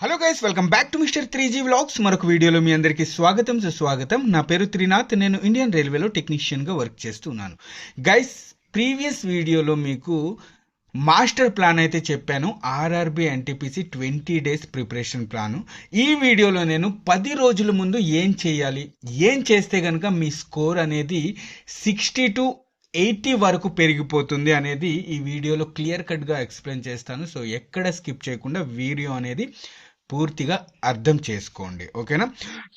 Hello guys welcome back to mister three G vlogs మరొక వీడియోలో మీ అందరికీ స్వాగతం సుస్వాగతం. నా పేరు త్రినాథ్ నేను ఇండియన్ రైల్వేలో టెక్నీషియన్గా వర్క్ చేస్తున్నాను. గైస్ ప్రీవియస్ వీడియోలో మీకు మాస్టర్ ప్లాన్ అయితే చెప్పాను. RRB NTPC twenty days preparation plan ఈ వీడియోలో నేను పది రోజుల ముందు ఏం చేయాలి? ఏం చేస్తే కనుక మీ స్కోర్ అనేది సిక్స్టీ టు ఎయిటీ వరకు పెరిగిపోతుంది అనేది ఈ వీడియోలో క్లియర్ కట్గా ఎక్స్ప్లెయిన్ చేస్తాను. సో ఎక్కడ స్కిప్ చేయకుండా వీడియో అనేది పూర్తిగా అర్థం చేసుకోండి ఓకేనా?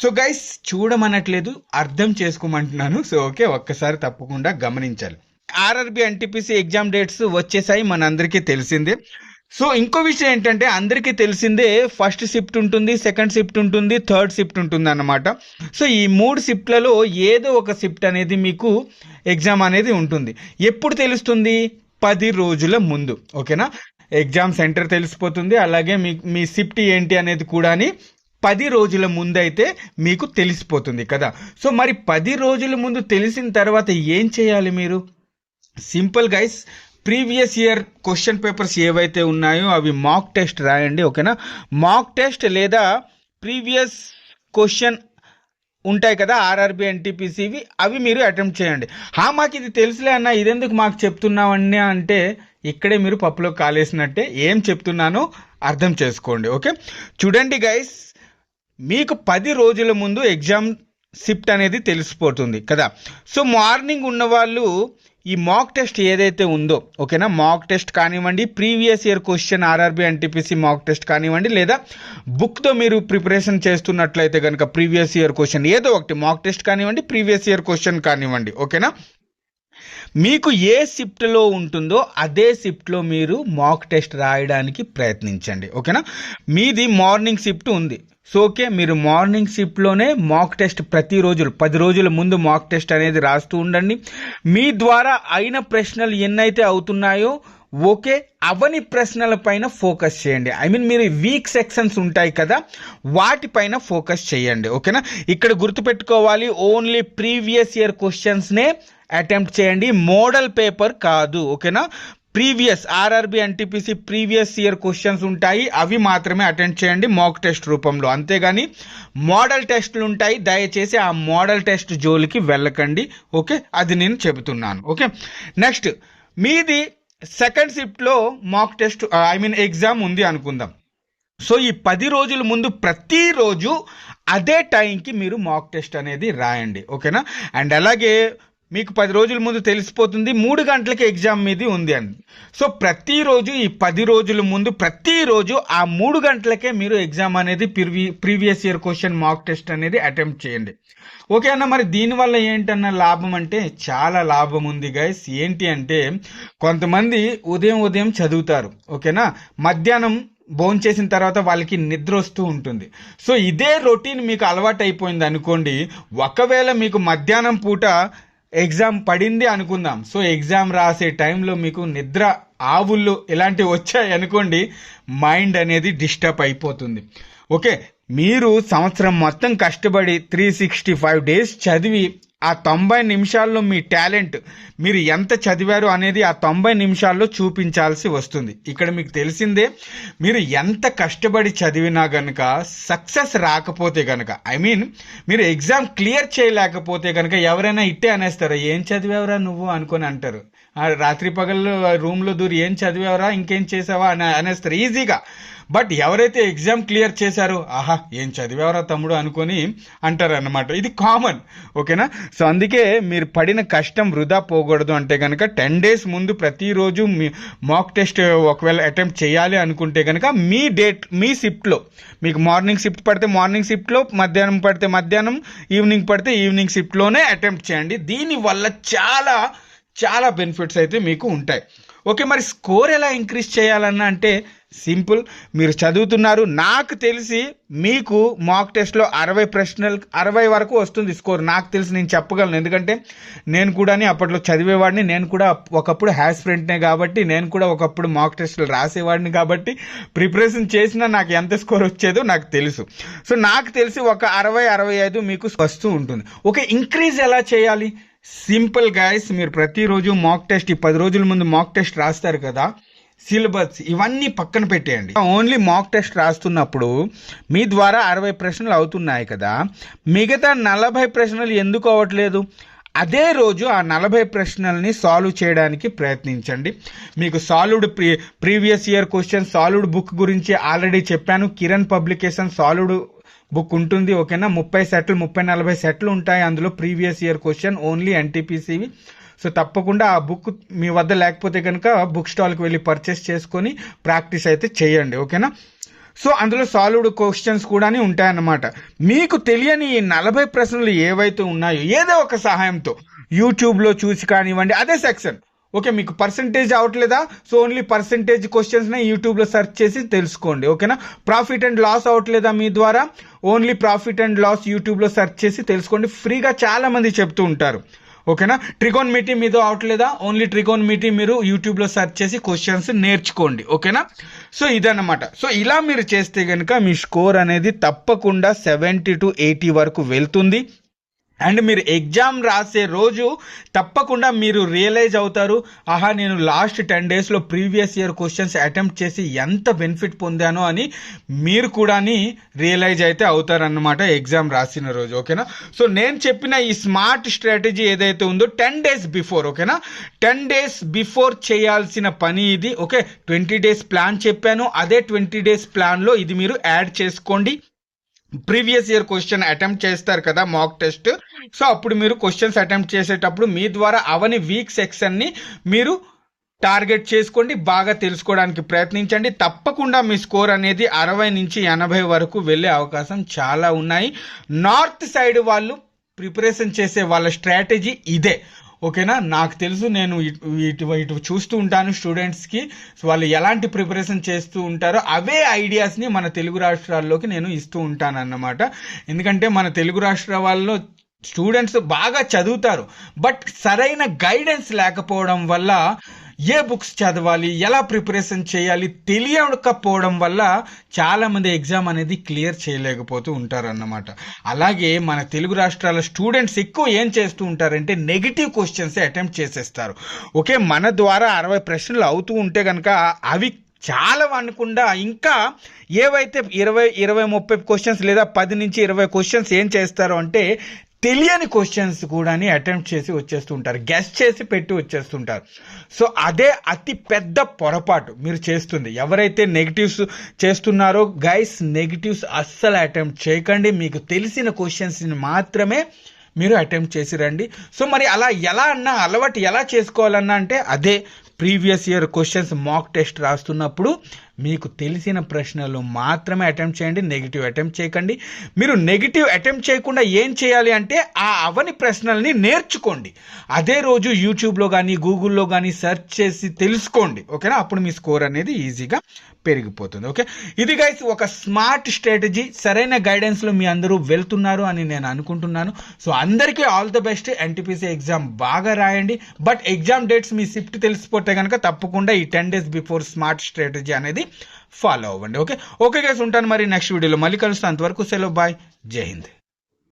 సో గైస్ చూడమనట్లేదు అర్థం చేసుకోమంటున్నాను. సో ఓకే ఒక్కసారి తప్పకుండా గమనించాలి. ఆర్ఆర్బి ఎన్టీపీసీ ఎగ్జామ్ డేట్స్ వచ్చేసాయి మనందరికీ తెలిసిందే. సో ఇంకో విషయం ఏంటంటే అందరికీ తెలిసిందే ఫస్ట్ షిఫ్ట్ ఉంటుంది సెకండ్ షిఫ్ట్ ఉంటుంది థర్డ్ షిఫ్ట్ ఉంటుంది అన్నమాట సో ఈ మూడు షిఫ్ట్లలో ఏదో ఒక షిఫ్ట్ అనేది మీకు ఎగ్జామ్ అనేది ఉంటుంది. ఎప్పుడు తెలుస్తుంది? పది రోజుల ముందు ఓకేనా? ఎగ్జామ్ సెంటర్ తెలిసిపోతుంది. అలాగే మీ మీ సిఫ్ట్ ఏంటి అనేది కూడా పది రోజుల ముందైతే మీకు తెలిసిపోతుంది కదా. సో మరి పది రోజుల ముందు తెలిసిన తర్వాత ఏం చేయాలి మీరు? Simple guys previous year question papers ఏవైతే ఉన్నాయో అవి మాక్ టెస్ట్ రాయండి ఓకేనా? మాక్ టెస్ట్ లేదా ప్రీవియస్ క్వశ్చన్ ఉంటాయి కదా ఆర్ఆర్బి ఎన్టీపీసీవి అవి మీరు అటెంప్ట్ చేయండి. హా మాకు ఇది తెలుసులే అన్న ఇదెందుకు మాకు చెప్తున్నావన్నీ అంటే ఇక్కడే మీరు పప్పులో కాలేసినట్టే ఏం చెప్తున్నానో అర్థం చేసుకోండి ఓకే? చూడండి గైస్ మీకు పది రోజుల ముందు ఎగ్జామ్ షిఫ్ట్ అనేది తెలిసిపోతుంది కదా. సో మార్నింగ్ ఉన్నవాళ్ళు ఈ మాక్ టెస్ట్ ఏదైతే ఉందో ఓకేనా? మాక్ టెస్ట్ కానివ్వండి previous year question RRB NTPC mock test కానివ్వండి లేదా బుక్తో మీరు ప్రిపరేషన్ చేస్తున్నట్లయితే కనుక ప్రీవియస్ ఇయర్ క్వశ్చన్ ఏదో ఒకటి మాక్ టెస్ట్ కానివ్వండి ప్రీవియస్ ఇయర్ క్వశ్చన్ కానివ్వండి ఓకేనా? మీకు ఏ షిఫ్ట్లో ఉంటుందో అదే షిఫ్ట్లో మీరు మాక్ టెస్ట్ రాయడానికి ప్రయత్నించండి ఓకేనా? మీది మార్నింగ్ షిఫ్ట్ ఉంది. సో ఓకే మీరు మార్నింగ్ షిఫ్ట్లోనే మాక్ టెస్ట్ ప్రతిరోజు పది రోజుల ముందు మాక్ టెస్ట్ అనేది రాస్తూ ఉండండి. మీ ద్వారా అయిన ప్రశ్నలు ఎన్నైతే అవుతున్నాయో ఓకే అవని ప్రశ్నల పైన ఫోకస్ చేయండి. ఐ మీన్ మీరు వీక్ సెక్షన్స్ ఉంటాయి కదా వాటిపైన ఫోకస్ చేయండి ఓకేనా? ఇక్కడ గుర్తుపెట్టుకోవాలి ఓన్లీ ప్రీవియస్ ఇయర్ క్వశ్చన్స్నే అటెంప్ట్ చేయండి. మోడల్ పేపర్ కాదు ఓకేనా? Previous RRB NTPC previous year questions ఉంటాయి అవి మాత్రమే అటెండ్ చేయండి మాక్ టెస్ట్ రూపంలో. అంతేగాని మోడల్ టెస్ట్లు ఉంటాయి దయచేసి ఆ మోడల్ టెస్ట్ జోలికి వెళ్ళకండి ఓకే? అది నేను చెబుతున్నాను ఓకే? నెక్స్ట్ మీది సెకండ్ షిఫ్ట్లో mock test I mean exam ఉంది అనుకుందాం. సో ఈ పది రోజుల ముందు ప్రతిరోజు అదే టైంకి మీరు మాక్ టెస్ట్ అనేది రాయండి. ఓకేనా? అండ్ అలాగే మీకు పది రోజుల ముందు తెలిసిపోతుంది. మూడు గంటలకి ఎగ్జామ్ మీది ఉంది అని. సో ప్రతిరోజు ఈ పది రోజుల ముందు ప్రతిరోజు ఆ మూడు గంటలకే మీరు ఎగ్జామ్ అనేది ప్రివి previous year question mock test అనేది అటెంప్ట్ చేయండి. ఓకే అన్న మరి దీనివల్ల ఏంటన్న లాభం అంటే చాలా లాభం ఉంది గైస్ ఏంటి అంటే కొంతమంది ఉదయం ఉదయం చదువుతారు. ఓకేనా మధ్యాహ్నం భోంచేసిన తర్వాత వాళ్ళకి నిద్ర వస్తూ ఉంటుంది. సో ఇదే రొటీన్ మీకు అలవాటు అయిపోయింది అనుకోండి ఒకవేళ మీకు మధ్యాహ్నం పూట ఎగ్జామ్ పడింది అనుకుందాం. సో ఎగ్జామ్ రాసే టైంలో మీకు నిద్ర ఆవుళ్ళు ఇలాంటివి వచ్చాయి అనుకోండి మైండ్ అనేది డిస్టర్బ్ అయిపోతుంది. ఓకే మీరు సంవత్సరం మొత్తం కష్టపడి త్రీ సిక్స్టీ ఫైవ్ డేస్ చదివి ఆ తొంభై నిమిషాల్లో మీ టాలెంట్ మీరు ఎంత చదివారు అనేది ఆ తొంభై నిమిషాల్లో చూపించాల్సి వస్తుంది. ఇక్కడ మీకు తెలిసిందే మీరు ఎంత కష్టపడి చదివినా గనక సక్సెస్ రాకపోతే గనక ఐ మీన్ మీరు ఎగ్జామ్ క్లియర్ చేయలేకపోతే గనక ఎవరైనా ఇట్టే అనేస్తారు ఏం చదివావురా నువ్వు? అనుకొని అంటారు. రాత్రి పగళ్ళు రూమ్లో దూరి ఏం చదివావరా? ఇంకేం చేసావా? అని అనేస్తారు ఈజీగా. బట్ ఎవరైతే ఎగ్జామ్ క్లియర్ చేశారో ఆహా ఏం చదివావరా తమ్ముడు అనుకొని అంటారు అన్నమాట ఇది కామన్ ఓకేనా? సో అందుకే మీరు పడిన కష్టం వృధా పోకూడదు అంటే కనుక టెన్ డేస్ ముందు ప్రతిరోజు మీ మాక్ టెస్ట్ ఒకవేళ అటెంప్ట్ చేయాలి అనుకుంటే కనుక మీ డేట్ మీ షిఫ్ట్లో. మీకు మార్నింగ్ షిఫ్ట్ పడితే మార్నింగ్ షిఫ్ట్లో మధ్యాహ్నం పడితే మధ్యాహ్నం ఈవినింగ్ పడితే ఈవినింగ్ షిఫ్ట్లోనే అటెంప్ట్ చేయండి. దీనివల్ల చాలా చాలా బెనిఫిట్స్ అయితే మీకు ఉంటాయి. ఓకే మరి స్కోర్ ఎలా ఇంక్రీజ్ చేయాలన్నా అంటే సింపుల్ మీరు చదువుతున్నారు నాకు తెలిసి మీకు మాక్ టెస్ట్లో అరవై ప్రశ్నలు అరవై వరకు వస్తుంది స్కోర్ నాకు తెలిసి నేను చెప్పగలను. ఎందుకంటే నేను కూడా అప్పట్లో చదివేవాడిని నేను కూడా ఒకప్పుడు హ్యాస్ ఫ్రెండ్నే కాబట్టి నేను కూడా ఒకప్పుడు మాక్ టెస్ట్లు రాసేవాడిని కాబట్టి ప్రిపరేషన్ చేసినా నాకు ఎంత స్కోర్ వచ్చేదో నాకు తెలుసు. సో నాకు తెలిసి ఒక అరవై అరవై ఐదు మీకు వస్తూ ఉంటుంది. ఓకే ఇంక్రీజ్ ఎలా చేయాలి? సింపుల్ గాయస్ మీరు ప్రతిరోజు మాక్ టెస్ట్ ఈ పది రోజుల ముందు మాక్ టెస్ట్ రాస్తారు కదా సిలబస్ ఇవన్నీ పక్కన పెట్టేయండి. ఓన్లీ మాక్ టెస్ట్ రాస్తున్నప్పుడు మీ ద్వారా అరవై ప్రశ్నలు అవుతున్నాయి కదా మిగతా నలభై ప్రశ్నలు ఎందుకు అవ్వట్లేదు? అదే రోజు ఆ నలభై ప్రశ్నల్ని సాల్వ్ చేయడానికి ప్రయత్నించండి. మీకు solved pre previous year question solved book గురించి ఆల్రెడీ చెప్పాను కిరణ్ పబ్లికేషన్ సాల్వ్డ్ బుక్ ఉంటుంది ఓకేనా? ముప్పై సెట్లు ముప్పై నలభై సెట్లు ఉంటాయి అందులో ప్రీవియస్ ఇయర్ క్వశ్చన్ ఓన్లీ ఎన్టీపీసీవి. సో తప్పకుండా ఆ బుక్ మీ వద్ద లేకపోతే కనుక బుక్ స్టాల్కి వెళ్ళి పర్చేస్ చేసుకొని ప్రాక్టీస్ అయితే చేయండి ఓకేనా? సో అందులో సాల్వ్డ్ క్వశ్చన్స్ కూడా ఉంటాయన్నమాట. మీకు తెలియని ఈ నలభై ప్రశ్నలు ఏవైతే ఉన్నాయో ఏదో ఒక సహాయంతో యూట్యూబ్లో చూసి కానివ్వండి అదే సెక్షన్. ఓకే మీకు పర్సంటేజ్ అవట్లేదా? సో ఓన్లీ పర్సంటేజ్ క్వశ్చన్స్నే యూట్యూబ్లో సెర్చ్ చేసి తెలుసుకోండి ఓకేనా? ప్రాఫిట్ అండ్ లాస్ అవట్లేదా మీ ద్వారా? ఓన్లీ ప్రాఫిట్ అండ్ లాస్ యూట్యూబ్లో సెర్చ్ చేసి తెలుసుకోండి. ఫ్రీగా చాలామంది చెప్తూ ఉంటారు ఓకేనా? ట్రిగోన్ మీటీ మీద అవట్లేదా? ఓన్లీ ట్రిగోన్ మీటీ మీరు యూట్యూబ్లో సెర్చ్ చేసి క్వశ్చన్స్ నేర్చుకోండి ఓకేనా? సో ఇదన్నమాట. సో ఇలా మీరు చేస్తే కనుక మీ స్కోర్ అనేది తప్పకుండా సెవెంటీ టు ఎయిటీ వరకు వెళ్తుంది. అండ్ మీరు ఎగ్జామ్ రాసే రోజు తప్పకుండా మీరు రియలైజ్ అవుతారు. ఆహా నేను లాస్ట్ టెన్ డేస్లో ప్రీవియస్ ఇయర్ క్వశ్చన్స్ అటెంప్ట్ చేసి ఎంత బెనిఫిట్ పొందానో అని మీరు కూడా రియలైజ్ అయితే అవుతారన్నమాట ఎగ్జామ్ రాసిన రోజు ఓకేనా? సో నేను చెప్పిన ఈ స్మార్ట్ స్ట్రాటజీ ఏదైతే ఉందో టెన్ డేస్ బిఫోర్ ఓకేనా? టెన్ డేస్ బిఫోర్ చేయాల్సిన పని ఇది ఓకే? ట్వంటీ డేస్ ప్లాన్ చెప్పాను. అదే ట్వంటీ డేస్ ప్లాన్లో ఇది మీరు యాడ్ చేసుకోండి. ప్రీవియస్ ఇయర్ క్వశ్చన్ అటెంప్ట్ చేస్తారు కదా మాక్ టెస్ట్. సో అప్పుడు మీరు క్వశ్చన్స్ అటెంప్ట్ చేసేటప్పుడు మీ ద్వారా అవని వీక్ సెక్షన్ని మీరు టార్గెట్ చేసుకోండి బాగా తెలుసుకోవడానికి ప్రయత్నించండి. తప్పకుండా మీ స్కోర్ అనేది అరవై నుంచి ఎనభై వరకు వెళ్ళే అవకాశం చాలా ఉన్నాయి. నార్త్ సైడ్ వాళ్ళు ప్రిపరేషన్ చేసే వాళ్ళ స్ట్రాటజీ ఇదే. ఓకేనా? నాకు తెలుసు నేను ఇటు ఇటు చూస్తూ ఉంటాను స్టూడెంట్స్కి సో వాళ్ళు ఎలాంటి ప్రిపరేషన్ చేస్తూ ఉంటారో అవే ఐడియాస్ని మన తెలుగు రాష్ట్రాల్లోకి నేను ఇస్తూ ఉంటాను అన్నమాట ఎందుకంటే మన తెలుగు రాష్ట్ర వాళ్ళలో స్టూడెంట్స్ బాగా చదువుతారు. బట్ సరైన గైడెన్స్ లేకపోవడం వల్ల ఏ బుక్స్ చదవాలి ఎలా ప్రిపరేషన్ చేయాలి తెలియకపోవడం వల్ల చాలామంది ఎగ్జామ్ అనేది క్లియర్ చేయలేకపోతూ ఉంటారన్నమాట. అలాగే మన తెలుగు రాష్ట్రాల స్టూడెంట్స్ ఎక్కువ ఏం చేస్తూ ఉంటారంటే నెగిటివ్ క్వశ్చన్స్ అటెంప్ట్ చేసేస్తారు. ఓకే మన ద్వారా అరవై ప్రశ్నలు అవుతూ ఉంటే కనుక అవి చాలా అనుకుండా ఇంకా ఏవైతే ఇరవై ఇరవై ముప్పై క్వశ్చన్స్ లేదా పది నుంచి ఇరవై క్వశ్చన్స్ ఏం చేస్తారు అంటే తెలియని క్వశ్చన్స్ కూడా అటెంప్ట్ చేసి వచ్చేస్తుంటారు. గెస్ట్ చేసి పెట్టి వచ్చేస్తుంటారు. సో అదే అతి పెద్ద పొరపాటు మీరు చేస్తుంది. ఎవరైతే నెగిటివ్స్ చేస్తున్నారో గైస్ నెగిటివ్స్ అస్సలు అటెంప్ట్ చేయకండి. మీకు తెలిసిన క్వశ్చన్స్ని మాత్రమే మీరు అటెంప్ట్ చేసి రండి. సో మరి అలా ఎలా అన్నా అలవాటు ఎలా చేసుకోవాలన్నా అంటే అదే previous year questions mock test రాస్తున్నప్పుడు మీకు తెలిసిన ప్రశ్నలు మాత్రమే అటెంప్ట్ చేయండి నెగిటివ్ అటెంప్ట్ చేయకండి. మీరు నెగిటివ్ అటెంప్ట్ చేయకుండా ఏం చేయాలి అంటే ఆ అవని ప్రశ్నల్ని నేర్చుకోండి. అదే రోజు యూట్యూబ్లో కానీ గూగుల్లో కానీ సెర్చ్ చేసి తెలుసుకోండి. ఓకేనా? అప్పుడు మీ స్కోర్ అనేది ఈజీగా పెరిగిపోతుంది. ఓకే? ఇది గైస్ ఒక స్మార్ట్ స్ట్రాటజీ సరైన గైడెన్స్లో మీ అందరూ వెళ్తున్నారు అని నేను అనుకుంటున్నాను. సో అందరికీ all the best NTPC exam బాగా రాయండి. బట్ ఎగ్జామ్ డేట్స్ మీ షిఫ్ట్ తెలిసిపోతే కనుక తప్పకుండా ఈ ten days before smart strategy అనేది ఫాలో అవ్వండి ఓకే? ఓకే గైస్ ఉంటాను మరి నెక్స్ట్ వీడియోలో. మళ్ళీ కలుస్తాను. అంతవరకు సెలవు బాయ్. జై హింద్.